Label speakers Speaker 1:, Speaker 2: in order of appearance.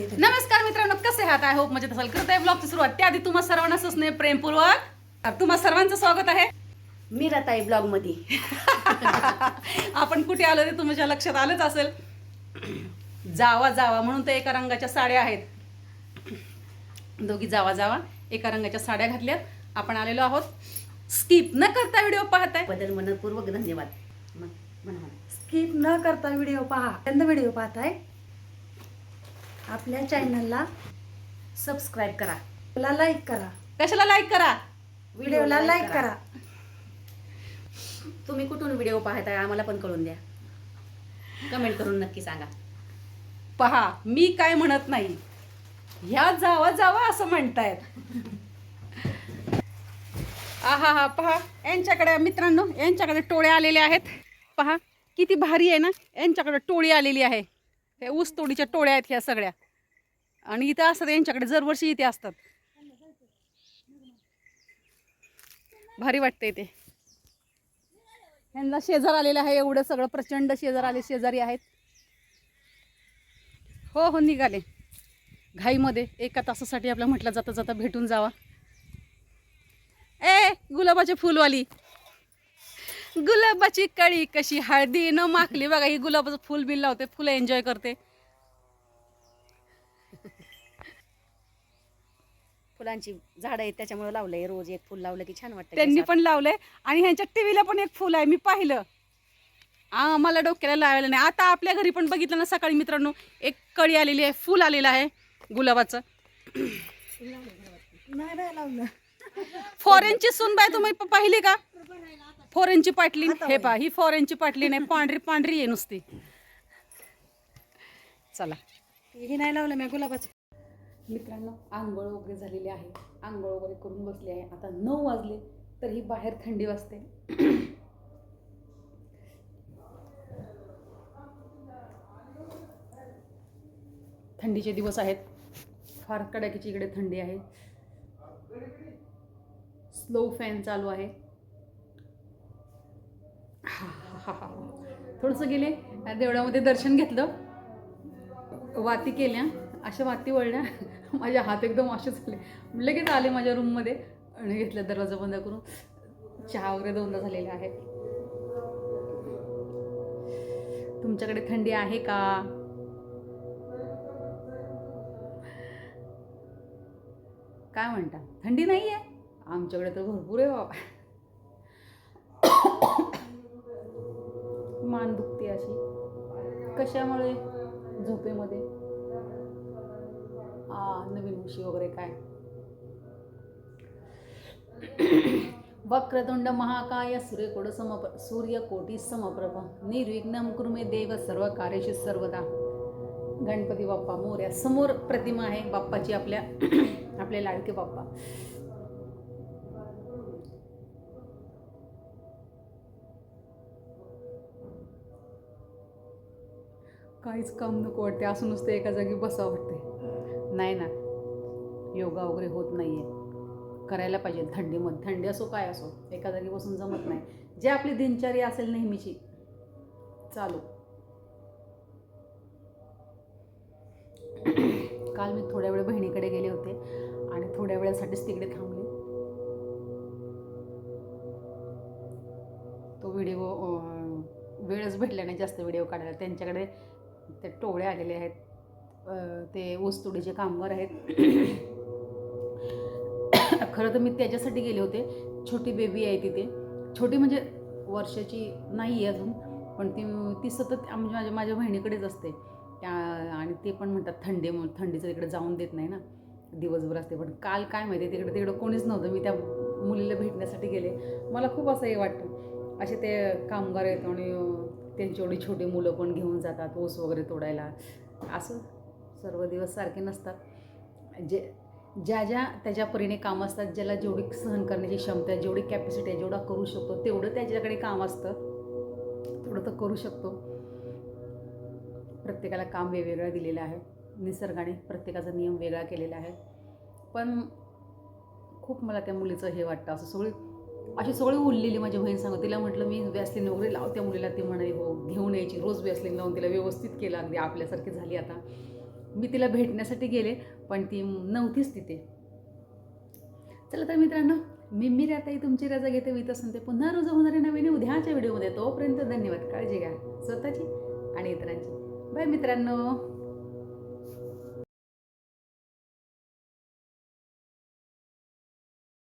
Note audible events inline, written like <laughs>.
Speaker 1: वाटते.
Speaker 2: नमस्कार मित्रांनो कसे आहात? आय होप मजेत असाल. करत आहे ब्लॉगची सुरुवात. त्याआधी तुम्हा सर्वांना सुसणे प्रेमपूर्वक. तुम्हा सर्वांचं स्वागत आहे.
Speaker 1: मीराताई ब्लॉगमध्ये <laughs>
Speaker 2: आपण कुठे आलो ते तुमच्या लक्षात आलंच असेल. जावा जावा म्हणून तर एका रंगाच्या साड्या आहेत. दोघी जावा जावा. एका रंगाच्या साड्या घातल्यात. आपण आलेलो आहोत. स्किप न करता व्हिडिओ पाहताय.
Speaker 1: बदल मनपूर्वक धन्यवाद. मग म्हणा म्हणा.
Speaker 3: स्किप न करता व्हिडिओ पहा. त्यांना व्हिडिओ पाहताय. आपल्या चॅनलला
Speaker 1: सबस्क्राईब करा.
Speaker 3: ला लाईक करा.
Speaker 2: कशाला लाईक करा?
Speaker 3: व्हिडिओला लाईक करा.
Speaker 1: तुम्ही कुठून व्हिडिओ पाहताय आम्हाला पण कळून द्या. कमेंट करून नक्की सांगा.
Speaker 2: पहा मी काय म्हणत नाही. ह्या जावा जावा असं म्हणतायत. आहा हा पहा यांच्याकडे मित्रांनो यांच्याकडे टोळ्या आलेल्या आहेत. पहा किती भारी आहे ना? यांच्याकडे टोळी आलेली आहे. हे ऊस तोडीच्या टोळ्या आहेत ह्या सगळ्या. आणि इथं असतात यांच्याकडे दरवर्षी इथे असतात. भारी वाटते ते. यांना शेजार आलेलं आहे एवढं सगळं प्रचंड शेजार आले शेजारी आहेत. हो हो निघाले. घाईमध्ये एका तासासाठी आपल्या म्हटलं जाता जाता भेटून जावा. ए गुलाबाची फुलवाली. गुलाबाची कळी कशी हळदी न माखली. बघा ही गुलाबाचं फुल बिल लावते फुलं एन्जॉय करते.
Speaker 1: फुलांची झाडं आहेत त्याच्यामुळे लावलंय रोज एक फुल लावलं की छान वाटतं
Speaker 2: त्यांनी पण लावलंय आणि ह्यांच्या टीव्हीला पण एक फुल आहे मी पाहिलं. आ मला डोक्याला लावायला नाही. आता आपल्या घरी पण बघितलं ना सकाळी मित्रांनो एक कळी आलेली आहे फुल आलेलं आहे गुलाबाचं.
Speaker 3: लावलं
Speaker 2: फॉरेनची सुनबाई तुम्ही प- पाहिली का? फॉरेनची पाटली हे पहा ही फॉरेनची पाटली नाही पांढरी पांढरी आहे नुसती. चला.
Speaker 3: हे नाही लावलं मी गुलाबाचं.
Speaker 2: मित्रांनो आंघोळ वगैरे झालेली आहे. आंघोळ वगैरे करून बसली आहे. आता नऊ वाजले तर ही बाहेर थंडी वाजते. थंडीचे दिवस आहेत. फार कडाकीची इकडे थंडी आहे. स्लो फॅन चालू आहे. थोडंसं गेले. देवळामध्ये दर्शन घेतलं. वाती केल्या अशा वाती वळल्या. <laughs> माझे हात एकदम असे झाले. लगेच आले माझ्या रूममध्ये आणि घेतलं दरवाजा बंद करून. चहा वगैरे दोनदा झालेला आहे. तुमच्याकडे थंडी आहे का? काय म्हणता? थंडी नाही आहे आमच्याकडे तर भरपूर आहे बाबा. <coughs> मान दुखते अशी. कशामुळे? झोपेमध्ये? आ नवीन उशी वगैरे काय? वक्रतुंड महाकाय सूर्यकोड समप सूर्यकोटी समप्रभ निर्विघ्न कुर्मे देव सर्व कार्यशी सर्वदा. गणपती बाप्पा मोर्या समोर प्रतिमा आहे बाप्पाची आपल्या आपले लाडके बाप्पा. काहीच काम नको वाटते असं नुसतं एका जागी बसावं वाटते. नाही ना योगा वगैरे होत नाही आहे करायला पाहिजे थंडीमध्ये थंडी असो काय असो एका जागी बसून जमत नाही. जे आपली दिनचर्या असेल नेहमीची चालू. काल मी थोड्या वेळ बहिणीकडे गेले होते आणि थोड्या वेळासाठीच तिकडे थांबले. तो व्हिडिओ वेळच भेटला नाही जास्त व्हिडिओ काढायला. त्यांच्याकडे ते टोळे आलेले आहेत. ते ऊसतोडीचे कामगार आहेत. <coughs> खरं तर मी त्याच्यासाठी गेले होते. छोटी बेबी आहे तिथे. छोटी म्हणजे वर्षाची नाही आहे अजून पण ती ती सतत म्हणजे माझ्या माझ्या बहिणीकडेच असते. त्या आणि ते पण म्हणतात थंडी थंडीचं तिकडे जाऊन देत नाही ना. दिवसभर असते. पण काल काय माहिती तिकडे तिकडं कोणीच नव्हतं. मी त्या मुलीला भेटण्यासाठी गेले. मला खूप असं हे वाटतं. असे ते कामगार आहेत आणि त्यांची एवढी छोटी मुलं पण घेऊन जातात ऊस वगैरे तोडायला. असं सर्व दिवस सारखे नसतात. जे ज्या ज्या त्याच्या परीने काम असतात ज्याला जेवढी सहन करण्याची क्षमता आहे जेवढी कॅपॅसिटी आहे जेवढा करू शकतो तेवढं त्याच्याकडे काम असतं. तेवढं तर करू शकतो. प्रत्येकाला काम वेगवेगळं दिलेलं आहे. निसर्गाने प्रत्येकाचा नियम वेगळा केलेला आहे. पण खूप मला त्या मुलीचं हे वाटतं. असं सगळी अशी सगळी उरलेली माझी बहीण सांगत तिला म्हटलं मी व्यासलीन वगैरे लाव. त्या मुलीला ती म्हणाली हो घेऊन यायची रोज व्यासलीन लावून तिला व्यवस्थित केलं अगदी आपल्यासारखी झाली आता. मी तिला भेटण्यासाठी गेले पण ती नव्हतीच तिथे. चला तर मित्रांनो मी मी राहताही तुमची रजा घेते वित असते पुन्हा रोज होणारे नवीन उद्याच्या व्हिडिओमध्ये. तोपर्यंत धन्यवाद काळजी घ्या. स्वतःची आणि इतरांची. बाय मित्रांनो.